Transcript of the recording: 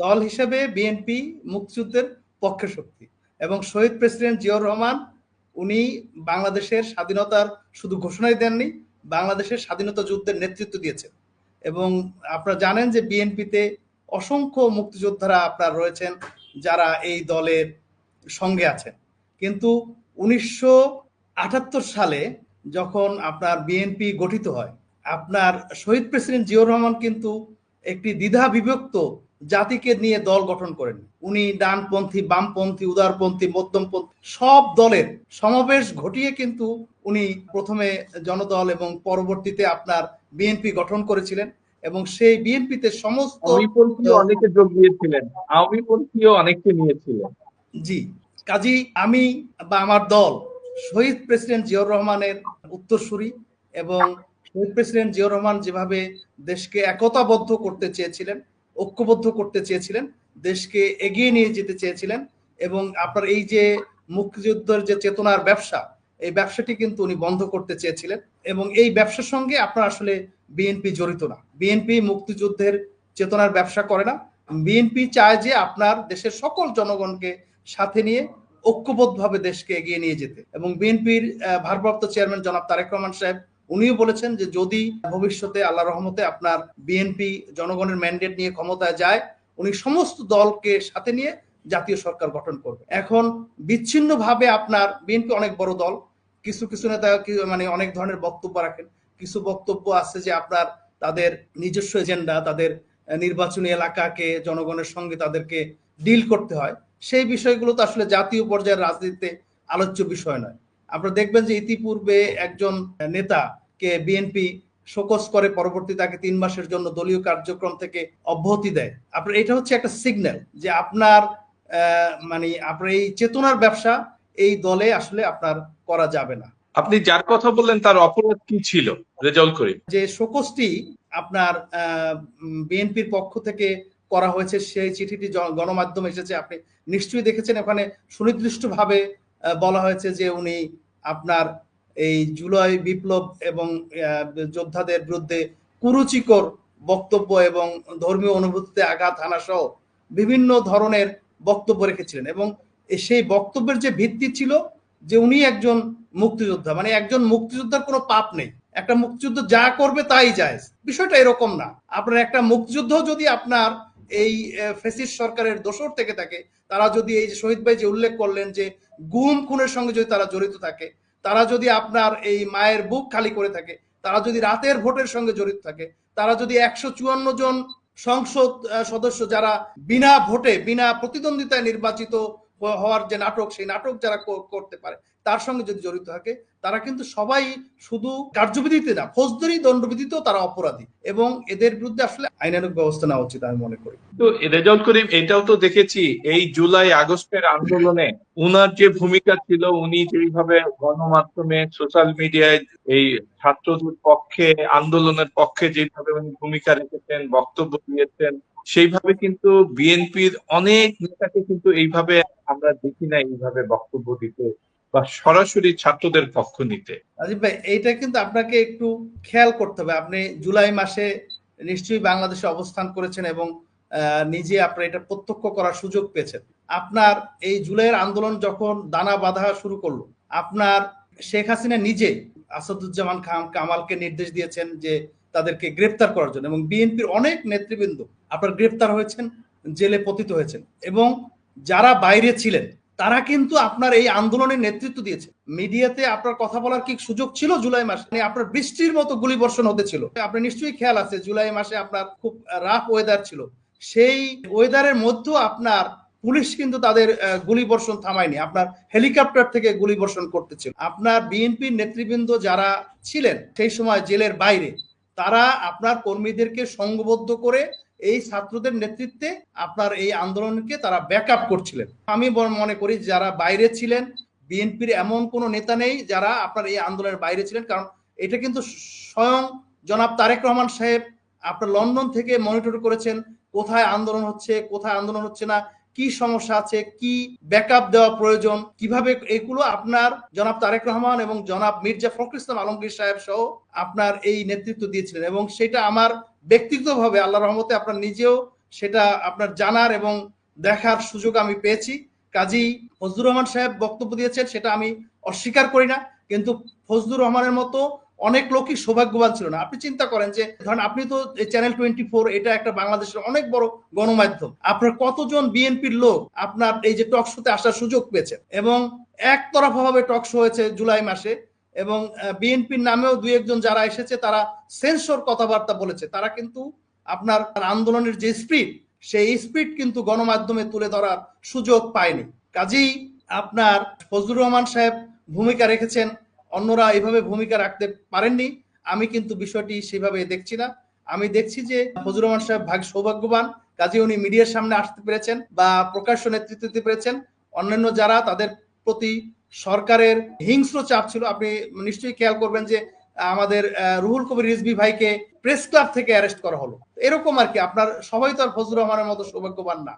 দল হিসেবে বিএনপি মুক্তিযুদ্ধের পক্ষে শক্তি এবং শহীদ প্রেসিডেন্ট জিয়াউর রহমান, উনি বাংলাদেশের স্বাধীনতার শুধু ঘোষণাই দেননি, বাংলাদেশের স্বাধীনতা যুদ্ধের নেতৃত্ব দিয়েছেন। এবং আপনারা জানেন যে বিএনপিতে অসংখ্য মুক্তিযোদ্ধারা আপনার রয়েছেন যারা এই দলের সঙ্গে আছেন। কিন্তু উনিশশো আটাত্তর সালে যখন আপনার বিএনপি গঠিত হয়, আপনার শহীদ প্রেসিডেন্ট জিয়াউর রহমান কিন্তু একটি দ্বিধা বিভক্ত জাতিকে নিয়ে দল গঠন করেন। উনি ডানপন্থী বামপন্থী উদারপন্থী মধ্যমপন্থী সব দলের সমাবেশ ঘটিয়ে কিন্তু উনি প্রথমে জনদল এবং পরবর্তীতে আপনার বিএনপি গঠন করেছিলেন এবং সেই বিএনপিতে সমস্ত অনেকে যোগ দিয়েছিলেন। আওয়ামীপন্থীও অনেককে নিয়েছিলেন। জি। কাজী আমি বা আমার দল শহীদ প্রেসিডেন্ট জিয়াউর রহমানের উত্তরসূরি এবং শহীদ প্রেসিডেন্ট জিয়াউর রহমান যেভাবে দেশকে একতাবদ্ধ করতে চেয়েছিলেন ঐক্যবদ্ধ করতে চেয়েছিলেন, দেশকে এগিয়ে নিয়ে যেতে চেয়েছিলেন এবং আপনার এই যে মুক্তিযুদ্ধের যে চেতনার ব্যবসা, এই ব্যবসাটি কিন্তু উনি বন্ধ করতে চেয়েছিলেন এবং এই ব্যবসার সঙ্গে আপনার আসলে বিএনপি জড়িত না। বিএনপি মুক্তিযুদ্ধের চেতনার ব্যবসা করে না। বিএনপি চায় যে আপনার দেশের সকল জনগণকে সাথে নিয়ে ঐক্যবদ্ধভাবে দেশকে এগিয়ে নিয়ে যেতে। এবং বিএনপির ভারপ্রাপ্ত চেয়ারম্যান জনাব তারেক রহমান সাহেব উনিও বলেছেন যে যদি ভবিষ্যতে আল্লাহ রহমতে আপনার বিএনপি জনগণের ম্যান্ডেট নিয়ে ক্ষমতায় যায়, উনি সমস্ত দলকে সাথে নিয়ে জাতীয় সরকার গঠন করবে। এখন বিচ্ছিন্নভাবে আপনার বিএনপি অনেক বড় দল, কিছু কিছু নেতা মানে অনেক ধরনের বক্তব্য রাখেন। কিছু বক্তব্য আছে যে আপনার তাদের নিজস্ব এজেন্ডা তাদের নির্বাচনী এলাকাকে, জনগণের সঙ্গে তাদেরকে ডিল করতে হয়। সেই বিষয়গুলো তো আসলে জাতীয় পর্যায়ের রাজনীতিতে আলোচ্য বিষয় নয়। আপনারা দেখবেন যে ইতিপূর্বে একজন নেতা কে বিএনপি শোকস করে পরবর্তী তাকে তিন মাসের জন্য দলীয় কার্যক্রম থেকে অব্যাহতি দেয়। আপনার এটা হচ্ছে একটা সিগন্যাল যে আপনার মানে আপনার এই চেতনার ব্যবসা এই দলে আসলে আপনার করা যাবে না। আপনি যার কথা বললেন তার অপরাধ কি ছিল? রেজাউল করিম। যে শোকসটি আপনার বিএনপির পক্ষ থেকে করা হয়েছে সেই চিঠিটি গণমাধ্যমে এসেছে। আপনি নিশ্চয়ই দেখেছেন ওখানে সুনির্দিষ্টভাবে বলা হয়েছে যে উনি আপনার এই জুলাই বিপ্লব এবং যোদ্ধাদের বিরুদ্ধে কুরুচিকর বক্তব্য এবং ধর্মীয় অনুভূতিতে আঘাত হানা সহ বিভিন্ন ধরনের বক্তব্য রেখেছিলেন এবং সেই বক্তব্যের যে ভিত্তি ছিল যে উনি একজন মুক্তিযোদ্ধা মানে একজন মুক্তিযোদ্ধার কোনো পাপ নেই। একটা মুক্তিযুদ্ধ যা করবে তাই যায়। বিষয়টা এরকম না। আপনার একটা মুক্তিযুদ্ধ যদি আপনার এই ফেসিস সরকারের দোষর থেকে থাকে। তারা যদি এই যে শহীদ ভাই যে উল্লেখ করলেন যে গুম খুনের সঙ্গে যদি তারা জড়িত থাকে, তারা যদি আপনার এই মায়ের বুক খালি করে থাকে, তারা যদি রাতের ভোটের সঙ্গে জড়িত থাকে, তারা যদি একশো চুয়ান্ন জন সংসদ সদস্য যারা বিনা ভোটে, বিনা প্রতিদ্বন্দ্বিতায় নির্বাচিত হওয়ার যে নাটক, সেই নাটক যারা করতে পারে, তার সঙ্গে যদি জড়িত থাকে, তারা কিন্তু সবাই শুধু কার্যবিধিতে না, ফৌজদারি, দণ্ডবিধিতেও তারা অপরাধী এবং এদের বিরুদ্ধে আসলে আইনানুক ব্যবস্থা নেওয়া উচিত আমি মনে করি। তো রেজাউল করিম, এটাও তো দেখেছি, এই জুলাই আগস্টের আন্দোলনে উনার যে ভূমিকা ছিল, উনি যেভাবে গণমাধ্যমে, সোশ্যাল মিডিয়ায় এই ছাত্রদের পক্ষে, আন্দোলনের পক্ষে যেভাবে উনি ভূমিকা রেখেছেন, বক্তব্য দিয়েছেন সেইভাবে কিন্তু বিএনপির অনেক নেতাকে কিন্তু এইভাবে আমরা দেখি না, এইভাবে বক্তব্য দিতে বা সরাসরি ছাত্রদের পক্ষ নিতে। রাজীব ভাই, এইটা কিন্তু আপনাকে একটু খেয়াল করতে হবে। আপনি জুলাই মাসে নিশ্চয়ই বাংলাদেশে অবস্থান করেছেন এবং নিজে আপনার এটা প্রত্যক্ষ করার সুযোগ পেয়েছেন। আপনার এই জুলাইয়ের আন্দোলন যখন দানা বাঁধা শুরু করল, আপনার শেখ হাসিনা নিজে আসাদুজ্জামান খান কামালকে নির্দেশ দিয়েছেন যে তাদেরকে গ্রেপ্তার করার জন্য এবং বিএনপির অনেক নেতৃবৃন্দ আপনার গ্রেপ্তার হয়েছেন, জেলে পতিত হয়েছেন এবং যারা বাইরে ছিলেন, তারা কিন্তু আপনার এই আন্দোলনের নেতৃত্ব দিয়েছে। মিডিয়াতে আপনার কথা বলার কি সুযোগ ছিল জুলাই মাসে? মানে আপনার বৃষ্টির মতো গুলি বর্ষণ হতে ছিল। আপনার নিশ্চয়ই খেয়াল আছে, জুলাই মাসে আপনার খুব রাফ ওয়েদার ছিল। সেই ওয়েদারের মধ্যেও আপনার পুলিশ কিন্তু তাদের গুলি বর্ষণ থামায়নি। আপনার হেলিকপ্টার থেকে গুলি বর্ষণ করতেছিল আপনার বিএনপির নেতৃবৃন্দ যারা ছিলেন, সেই সময় জেলের বাইরে তারা আপনার কর্মীদেরকে সংঘবদ্ধ করে এই ছাত্রদের নেতৃত্বে আপনার এই আন্দোলনকে তারা ব্যাক করছিলেন। আমি মনে করি যারা বাইরে ছিলেন, বিএনপির এমন কোন নেতা নেই যারা আপনার এই আন্দোলনের বাইরে ছিলেন, কারণ এটা কিন্তু স্বয়ং জনাব তারেক রহমান সাহেব আপনার লন্ডন থেকে মনিটর করেছেন, কোথায় আন্দোলন হচ্ছে, কোথায় আন্দোলন হচ্ছে না কি সমস্যা আছে, কি ব্যাকআপ দেওয়া প্রয়োজন, কীভাবে এগুলো আপনার জনাব তারেক রহমান এবং জনাব মির্জা ফখর ইসলাম আলমগীর সাহেব সহ আপনার এই নেতৃত্ব দিয়েছিলেন এবং সেটা আমার ব্যক্তিগতভাবে আল্লাহ রহমতে আপনার নিজেও সেটা আপনার জানার এবং দেখার সুযোগ আমি পেয়েছি। কাজী ফজলুর রহমান সাহেব বক্তব্য দিয়েছেন, সেটা আমি অস্বীকার করি না, কিন্তু ফজলুর রহমানের মতো অনেক লোকই সৌভাগ্যবান ছিল না। আপনি চিন্তা করেন যে, ধরেন আপনি তো চ্যানেল টোয়েন্টি ফোর এটা একটা বাংলাদেশের অনেক বড় গণমাধ্যম। আপনার কতজন বিএনপির লোক আপনার এই যে টক শোতে আসার সুযোগ পেয়েছেন এবং একতরফা ভাবে টক শো হয়েছে জুলাই মাসে এবং বিএনপির নামেও দুই একজন যারা এসেছে, তারা সেন্সর কথাবার্তা বলেছে। তারা কিন্তু আপনার আন্দোলনের যে স্পিড সেই স্পিড কিন্তু গণমাধ্যমে তুলে ধরার সুযোগ পায়নি। কাজেই আপনার ফজলুর রহমান সাহেব ভূমিকা রেখেছেন অন্যরা এইভাবে ভূমিকা রাখতে পারেননি। আমি কিন্তু বিষয়টি সেভাবে দেখছি না। আমি দেখছি যে ফজলুর রহমান সাহেব ভাগ সৌভাগ্যবান কাজে উনি মিডিয়ার সামনে আসতে পেরেছেন বা প্রকাশ্য নেতৃত্ব দিতে পেরেছেন। অন্যান্য যারা, তাদের প্রতি সরকারের হিংস্র চাপ ছিল। আপনি নিশ্চয়ই খেয়াল করবেন যে, আমাদের রুহুল কবির রিজবি ভাইকে প্রেস ক্লাব থেকে অ্যারেস্ট করা হলো। এরকম আর কি, আপনার সবাই তো আর ফজলুর রহমানের মতো সৌভাগ্যবান না।